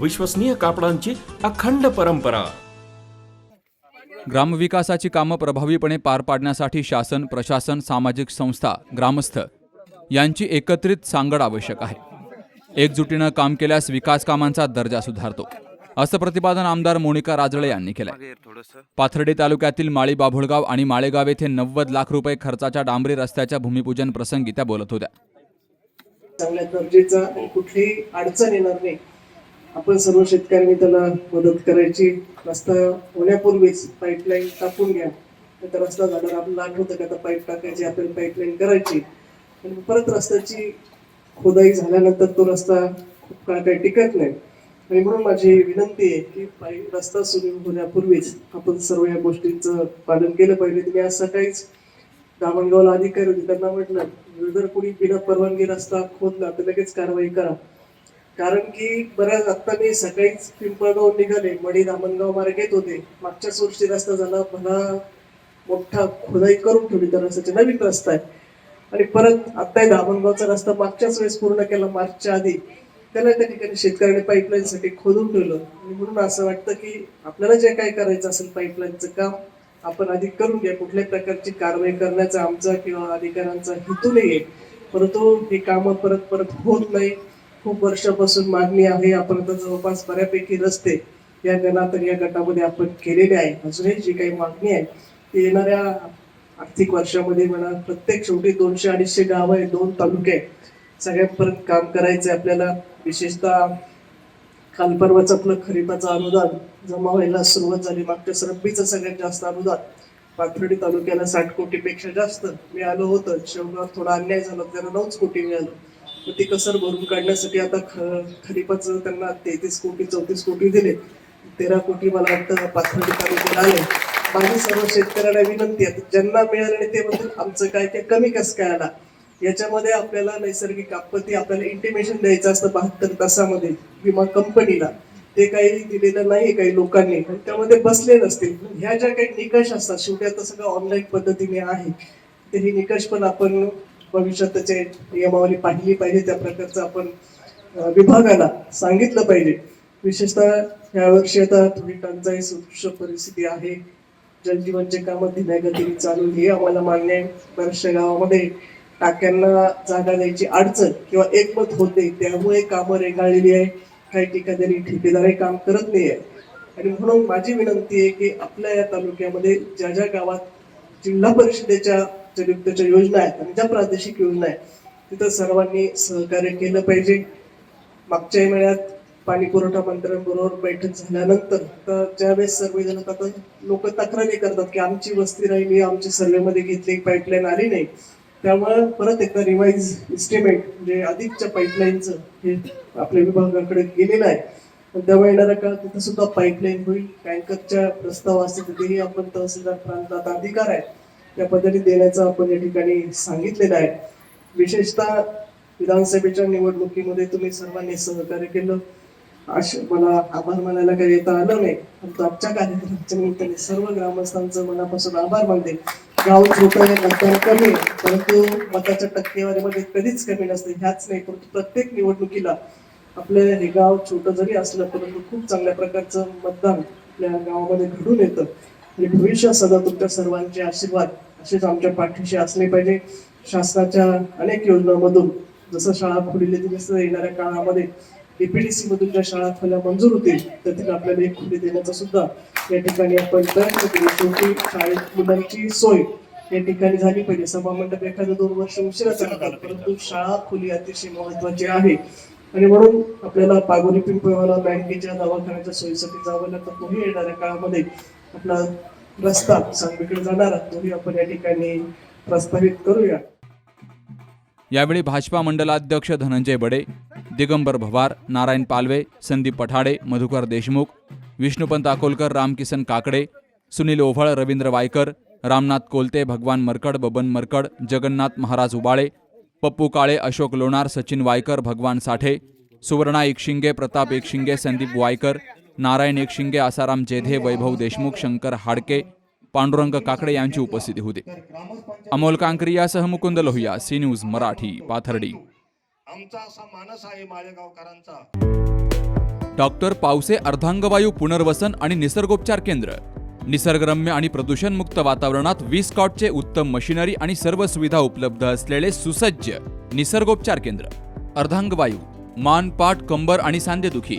विश्वसनीय कापडांची अखंड परंपरा. ग्रामविकासाची कामं प्रभावीपणे पार पाडण्यासाठी शासन प्रशासन सामाजिक संस्था ग्रामस्थ यांची एकत्रित सांगड आवश्यक आहे. एकजुटीनं काम केल्यास विकास कामांचा दर्जा सुधारतो. असं प्रतिपादन आमदार मोनिका राजळे यांनी केलंय. पाथर्डी तालुक्यातील माळी बाभुळगाव आणि माळेगाव येथे नव्वद लाख रुपये खर्चाच्या डांबरी रस्त्याच्या भूमिपूजन प्रसंगी त्या बोलत होत्या. चांगल्या दर्जेचा कुठलीही अडचण येणार नाही. आपण सर्व शेतकऱ्यांनी त्याला मदत करायची. रस्ता होण्यापूर्वीच पाईपलाईन टाकून घ्या. नंतर रस्ता झाल्यावर आपल्याला आठवतं का आता पाईप टाकायची आपल्याला पाईपलाईन करायची. आणि परत रस्त्याची खोदाई झाल्यानंतर तो रस्ता खूप काळ काही टिकत नाही. आणि म्हणून माझी विनंती आहे की पाई रस्ता सुरू होण्यापूर्वीच आपण सर्व या गोष्टींचं पालन केलं पाहिजे. तुम्ही आज सकाळीच दामणगावला अधिकारी होते. त्यांना म्हटलं जर कोणी बिना परवानगी रस्ता खोदला तर लगेच कारवाई करा. कारण की बऱ्याच आत्ता मी सकाळीच पिंपळगाव निघाले मडी दामणगाव मार्ग येत होते. मागच्याच वर्षी रस्ता झाला भला मोठा खुदाई करून ठेवली त्या रस्त्याची. नवीन रस्ता आहे. आणि परत आत्ताही दामणगावचा रस्ता मागच्याच वेळेस पूर्ण केला मार्चच्या आधी. त्याला त्या ठिकाणी शेतकऱ्याने पाईपलाईनसाठी खोदून ठेवलं. आणि म्हणून असं वाटतं की आपल्याला जे काही करायचं असेल पाईपलाईनचं काम आपण आधी करून घ्या. कुठल्याही प्रकारची कारवाई करण्याचा आमचा किंवा अधिकाऱ्यांचा हेतू नाहीये. परंतु ही कामं परत परत होत नाही. खूप वर्षापासून मागणी आहे. आपण आता जवळपास बऱ्यापैकी रस्ते या गणातर या गटामध्ये आपण केलेले आहे. अजूनही जी काही मागणी आहे ती येणाऱ्या आर्थिक वर्षामध्ये म्हणा प्रत्येक शेवटी दोनशे अडीचशे गाव आहे दोन तालुके आहे. सगळ्यांपर्यंत काम करायचं आहे आपल्याला. विशेषतः कालपर्वाचं आपलं खरीपाचं अनुदान जमा व्हायला सुरुवात झाली. मागच्या रब्बीचं सगळ्यात जास्त अनुदान पाथर्डी तालुक्याला साठ कोटीपेक्षा जास्त मिळालं होतं. शेवगाव थोडा अन्याय झाला त्याला नऊच कोटी मिळालं. ती कसर भरून काढण्यासाठी आता ख खरीपाचं त्यांना तेहतीस कोटी चौतीस कोटी दिले. तेरा कोटी मला वाटतं पाथर्डी तालुक्याला आले. माझी सर्व शेतकऱ्यांना विनंती आहे ज्यांना मिळाले ते म्हणतील आमचं काय ते कमी कसं काय आला? याच्यामध्ये आपल्याला नैसर्गिक आपत्ती आपल्याला इंटिमेशन द्यायचं असतं बहात्तर तासामध्ये विमा कंपनीला. ते काही दिलेलं नाही काही लोकांनी त्यामध्ये बसले नसतील. ह्या ज्या काही निकष असतात शेवटी आता सगळं ऑनलाईन पद्धतीने आहे. ते हे निकष पण आपण भविष्यात नियमावली पाहिली पाहिजे त्या प्रकारचं आपण विभागाला सांगितलं पाहिजे. विशेषतः यावर्षी आता थोडी टंचाई सदृश परिस्थिती आहे. जलजीवनचे कामं धीम्या गतीने चालू हे आम्हाला मान्य आहे. बऱ्याचशा गावामध्ये टाक्यांना जागा द्यायची अडचण किंवा एकमत होते त्यामुळे कामं रेगाळलेली आहे. काही ठिकाणी ठेकेदारही काम करत नाही आहे. आणि म्हणून माझी विनंती आहे की आपल्या या तालुक्यामध्ये ज्या ज्या गावात जिल्हा परिषदेच्या जलयुक्तच्या योजना आहेत आणि ज्या प्रादेशिक योजना आहेत तिथं सर्वांनी सहकार्य केलं पाहिजे. मागच्या महिन्यात पाणी पुरवठा मंत्र्यांबरोबर बैठक झाल्यानंतर तर ज्यावेळेस सर्वे जण आता लोक तक्रारी करतात की आमची वस्ती राहिली आमची सर्वेमध्ये घेतली पाईपलाईन आली नाही. त्यामुळे परत एकदा रिवाईज इस्टिमेट म्हणजे अधिकच्या पाईपलाईनचं हे आपल्या विभागाकडे गेलेलं आहे. पण त्यामुळे येणाऱ्या काळात तिथं सुद्धा पाईपलाईन होईल. टँकरच्या प्रस्ताव असतील तिथेही आपण तहसीलदार प्रांतात अधिकार आहे. त्या पद्धतीत देण्याचं आपण या ठिकाणी सांगितलेलं आहे. विशेषतः विधानसभेच्या निवडणुकीमध्ये तुम्ही सर्वांनी सहकार्य केलं. असे मला आभार मानायला काही येता आलं नाही. परंतु आमच्या कार्यक्रमाच्या निमित्ताने सर्व ग्रामस्थांचं मनापासून आभार मानते. गाव छोटं मतदान कमी आहे परंतु मताच्या टक्केवारीमध्ये कधीच कमी नसते. ह्याच नाही परंतु प्रत्येक निवडणुकीला आपलं हे गाव छोटं जरी असलं परंतु खूप चांगल्या प्रकारचं मतदान आपल्या गावामध्ये घडून येतं. आणि भविष्यात सदा तुमच्या सर्वांचे आशीर्वाद असेच आमच्या पाठीशी असले पाहिजे. शासनाच्या अनेक योजनांमधून जसं शाळा खोलीली तसं येणाऱ्या काळामध्ये डीपीडीसी मधून ज्या शाळा खोल्या मंजूर होतील त्यातील आपल्याला एक खोली देण्याचा सुद्धा या ठिकाणी आपण प्रयत्न केले. शेवटी शाळेत मुलांची सोय या ठिकाणी झाली पाहिजे. सभा मंडप एखादं दोन वर्ष उशिरा चालतात परंतु शाळा खोली अतिशय महत्वाची आहे. आणि म्हणून आपल्याला पागोरी पिंपळवाला बँकेच्या दवाखान्याच्या सोयीसाठी जावं लागतं. तोही येणाऱ्या काळामध्ये आपला रस्ता सांगवीकडे जाणारा तोही आपण या ठिकाणी प्रस्तावित करूया. यावेळी भाजपा मंडलाध्यक्ष धनंजय बडे दिगंबर भवार नारायण पालवे संदीप पठाडे मधुकर देशमुख विष्णुपंत अकोलकर रामकिसन काकडे सुनील ओव्हळ रवींद्र वायकर रामनाथ कोलते भगवान मरकड बबन मरकड जगन्नाथ महाराज उबाळे पप्पू काळे अशोक लोणार सचिन वायकर भगवान साठे सुवर्णा एकशिंगे प्रताप एकशिंगे संदीप वायकर नारायण एकशिंगे आसाराम जेधे वैभव देशमुख शंकर हाडके पांडुरंग काकडे यांची उपस्थिती होती. अमोल कांकरी यासह मुकुंद लोहिया सी न्यूज मराठी पाथर्डी. आमचा असा मानस आहे मालेगावकरांचा डॉक्टर पावसे अर्धांगवायू पुनर्वसन आणि निसर्गोपचार केंद्र. निसर्गरम्य आणि प्रदूषणमुक्त वातावरणात वीस कॉटचे उत्तम मशिनरी आणि सर्व सुविधा उपलब्ध असलेले सुसज्ज निसर्गोपचार केंद्र. अर्धांगवायू मान पाठ कंबर आणि सांधेदुखी.